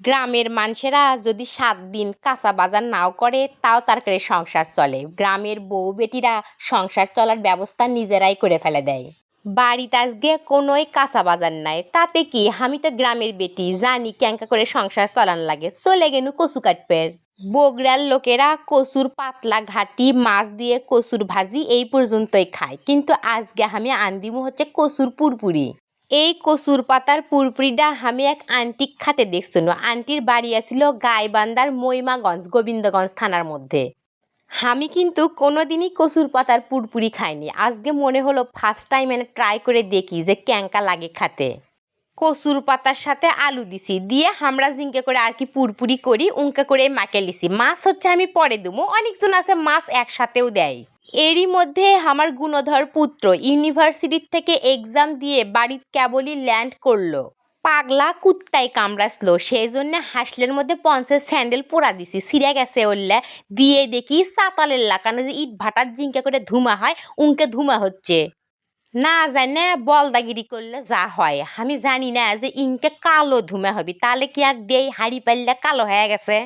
গ্রামের মানুষেরা যদি সাত দিন কাঁচা বাজার নাও করে, তাও তরকারি সংসার চলে। গ্রামের বউ বেটিরা সংসার চলার ব্যবস্থা নিজেরাই করে ফেলে দেয়। বাড়িতে আজকে কোনোই কাঁচা বাজার নাই। তাতে কি? আমি তো গ্রামের বেটি, জানি ক্যাঙ্কা করে সংসার চালান লাগে। চলে গেনু কচু কাটপের বগুড়ার লোকেরা কচুর পাতলা ঘাটি, মাছ দিয়ে কচুর ভাজি এই পর্যন্তই খায়। কিন্তু আজকে আমি আন্দিমু হচ্ছে কচুর পুরপুরি। এই কচুর পাতার পুরপুরিটা আমি এক আন্টিক খাতে দেখছিল আন্টির বাড়ি আছিল গাইবান্দার মহিমাগঞ্জ গোবিন্দগঞ্জ থানার মধ্যে। আমি কিন্তু কোনো দিনই কচুর পাতার পুরপুরি খাইনি। আজকে মনে হলো ফার্স্ট টাইম এনে ট্রাই করে দেখি যে ক্যাঙ্কা লাগে খাতে। কচুর পাতার সাথে আলু দিছি। দিয়ে আমরা জিঙ্কে করে আর কি পুরপুরি করি উঙ্কে করে মাকে লিছি। মাছ হচ্ছে আমি পরে দেবো অনেকজন আছে মাছ একসাথেও দেয়। এরই মধ্যে আমার গুণধর পুত্র ইউনিভার্সিটির থেকে এক্সাম দিয়ে বাড়ির কেবলই ল্যান্ড করল। পাগলা কুত্তায় কামড়াসলো সেই জন্য হাসলের মধ্যে পঞ্চের স্যান্ডেল পোড়া দিছি। সিরিয়া গেছে ওল্লা। দিয়ে দেখি সাতালের লাগানো যে ইট ভাটার জিঙ্কা করে ধুমা হয়, উনকে ধুমা হচ্ছে। না জানে বলদাগিরি করলে যা হয়। আমি জানি না যে ইনকে কালো ধুমা হবি তাহলে কি আর দেই হাড়ি পাল্লা কালো হয়ে গেছে?